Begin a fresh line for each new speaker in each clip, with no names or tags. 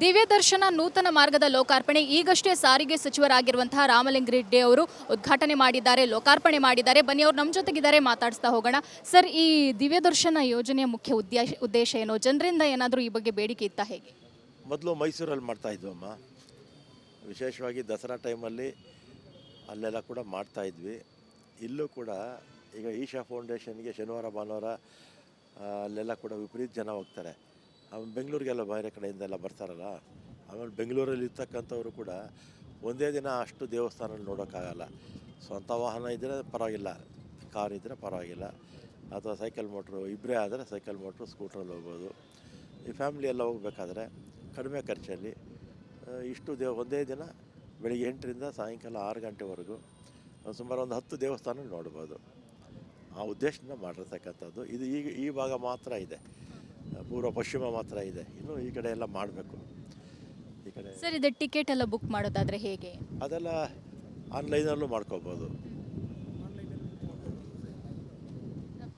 ದಿವ್ಯ ದರ್ಶನ ನೂತನ ಮಾರ್ಗದ ಲೋಕಾರ್ಪಣೆ. ಈಗಷ್ಟೇ ಸಾರಿಗೆ ಸಚಿವರಾಗಿರುವಂತಹ ರಾಮಲಿಂಗರೆಡ್ಡಿ ಅವರು ಉದ್ಘಾಟನೆ ಮಾಡಿದ್ದಾರೆ, ಲೋಕಾರ್ಪಣೆ ಮಾಡಿದ್ದಾರೆ. ಬನ್ನಿ, ಅವರು ನಮ್ಮ ಜೊತೆಗಿದ್ದಾರೆ, ಮಾತಾಡಿಸ್ತಾ ಹೋಗೋಣ. ಸರ್, ಈ ದಿವ್ಯ ದರ್ಶನ ಯೋಜನೆಯ ಮುಖ್ಯ ಉದ್ದೇಶ ಉದ್ದೇಶ ಏನು? ಜನರಿಂದ ಏನಾದರೂ ಈ ಬಗ್ಗೆ ಬೇಡಿಕೆ ಇತ್ತಾ ಹೇಗೆ?
ಮೊದಲು ಮೈಸೂರಲ್ಲಿ ಮಾಡ್ತಾ ಅಮ್ಮ. ವಿಶೇಷವಾಗಿ ದಸರಾ ಟೈಮಲ್ಲಿ ಅಲ್ಲೆಲ್ಲ ಕೂಡ ಮಾಡ್ತಾ ಇದ್ವಿ. ಇಲ್ಲೂ ಕೂಡ ಈಗ ಈಶಾ ಫೌಂಡೇಶನ್ಗೆ ಶನಿವಾರ, ಭಾನುವಾರ ಅಲ್ಲೆಲ್ಲ ಕೂಡ ವಿಪರೀತ ಜನ ಹೋಗ್ತಾರೆ. ಆಮೇಲೆ ಬೆಂಗಳೂರಿಗೆಲ್ಲ ಬೇರೆ ಕಡೆಯಿಂದೆಲ್ಲ ಬರ್ತಾರಲ್ಲ, ಆಮೇಲೆ ಬೆಂಗಳೂರಲ್ಲಿ ಇರ್ತಕ್ಕಂಥವ್ರು ಕೂಡ ಒಂದೇ ದಿನ ಅಷ್ಟು ದೇವಸ್ಥಾನ ನೋಡೋಕ್ಕಾಗಲ್ಲ. ಸ್ವಂತ ವಾಹನ ಇದ್ದರೆ ಪರವಾಗಿಲ್ಲ, ಕಾರ್ ಇದ್ದರೆ ಪರವಾಗಿಲ್ಲ. ಅಥವಾ ಸೈಕಲ್ ಮೋಟ್ರು ಇಬ್ಬರೇ ಆದರೆ ಸೈಕಲ್ ಮೋಟ್ರು ಸ್ಕೂಟ್ರಲ್ಲಿ ಹೋಗ್ಬೋದು. ಈ ಫ್ಯಾಮಿಲಿ ಎಲ್ಲ ಹೋಗಬೇಕಾದ್ರೆ ಕಡಿಮೆ ಖರ್ಚಲ್ಲಿ ಇಷ್ಟು ದೇವ, ಒಂದೇ ದಿನ ಬೆಳಿಗ್ಗೆ ಎಂಟರಿಂದ ಸಾಯಂಕಾಲ ಆರು ಗಂಟೆವರೆಗೂ ಸುಮಾರು ಒಂದು ಹತ್ತು ದೇವಸ್ಥಾನ ನೋಡ್ಬೋದು. ಆ ಉದ್ದೇಶದಿಂದ ಮಾಡಿರ್ತಕ್ಕಂಥದ್ದು. ಇದು ಈಗ ಈ ಭಾಗ ಮಾತ್ರ ಇದೆ. ಪೂರ್ವ ಪಶ್ಚಿಮ ಮಾತ್ರ ಇದೆ. ಇನ್ನು ಈ ಕಡೆ ಎಲ್ಲ ಮಾಡಬೇಕು. ಈ ಕಡೆ
ಸರ್ ಇದು ಟಿಕೆಟ್ ಎಲ್ಲ ಬುಕ್ ಮಾಡೋದಾದ್ರೆ ಹೇಗೆ?
ಅದೆಲ್ಲ ಆನ್ಲೈನಲ್ಲೂ ಮಾಡ್ಕೋಬೋದು.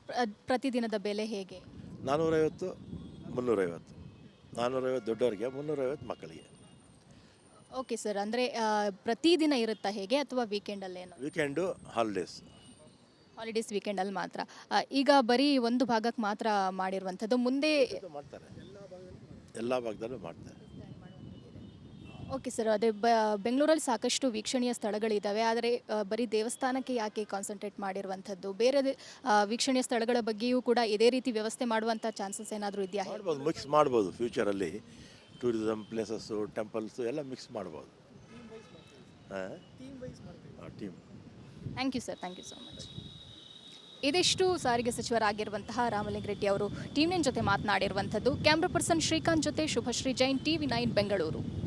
ಪ್ರ- ಪ್ರತಿದಿನದ ಬೆಲೆ ಹೇಗೆ?
ನಾನ್ನೂರೈವತ್ತು ಮುನ್ನೂರೈವತ್ತು. ನಾನ್ನೂರೈವತ್ತು ದೊಡ್ಡವರಿಗೆ ಮುನ್ನೂರೈವತ್ತು ಮಕ್ಕಳಿಗೆ.
ಓಕೆ ಸರ್ ಅಂದರೆ ಪ್ರತಿದಿನ ಇರುತ್ತಾ ಹೇಗೆ ಅಥವಾ ವೀಕೆಂಡಲ್ಲೇನು
ವೀಕೆಂಡು ಹಾಲಿಡೇಸ್
ಹಾಲಿಡೇಸ್ ವೀಕೆಂಡಲ್ಲಿ ಮಾತ್ರ. ಆ, ಈಗ ಬರೀ ಒಂದು ಭಾಗಕ್ಕೆ ಮಾತ್ರ ಮಾಡಿರುವಂಥದ್ದು. ಮುಂದೆ
ಇದು ಮಾಡ್ತಾರೆ. ಎಲ್ಲ ಭಾಗದಲ್ಲೂ ಮಾಡ್ತಾರೆ.
ಓಕೆ ಸರ್ ಅದೇ ಬ ಬೆಂಗಳೂರಲ್ಲಿ ಸಾಕಷ್ಟು ವೀಕ್ಷಣೀಯ ಸ್ಥಳಗಳಿದ್ದಾವೆ ಆದರೆ ಆ, ಬರೀ ದೇವಸ್ಥಾನಕ್ಕೆ ಯಾಕೆ ಕಾನ್ಸಂಟ್ರೇಟ್ ಮಾಡಿರುವಂಥದ್ದು? ಬೇರೆ ದೇ- ಆ, ವೀಕ್ಷಣೀಯ ಸ್ಥಳಗಳ ಬಗ್ಗೆಯೂ ಕೂಡ ಇದೇ ರೀತಿ ವ್ಯವಸ್ಥೆ ಮಾಡುವಂಥ ಚಾನ್ಸಸ್ ಏನಾದರೂ ಇದೆಯಾ?
ಮಾಡ್ಬೋದು ಮಿಕ್ಸ್ ಮಾಡ್ಬೋದು ಫ್ಯೂಚರಲ್ಲಿ ಟೂರಿಸಮ್ ಪ್ಲೇಸಸ್ಸು ಟೆಂಪಲ್ಸು ಎಲ್ಲ ಮಿಕ್ಸ್ ಮಾಡ್ಬೋದು. Team
thank you sir thank you so much ಇದಿಷ್ಟು ಸಾರಿಗೆ ಸಚಿವರಾಗಿರುವಂತಹ ರಾಮಲಿಂಗರೆಡ್ಡಿ ಅವರು ಟೀಮ್ನ ಜೊತೆ ಮಾತನಾಡಿರುವಂಥದ್ದು. ಕ್ಯಾಮ್ರಾ ಪರ್ಸನ್ ಶ್ರೀಕಾಂತ್ ಜೊತೆ ಶುಭಶ್ರೀ ಜೈನ್, ಟಿವಿ ನೈನ್, ಬೆಂಗಳೂರು.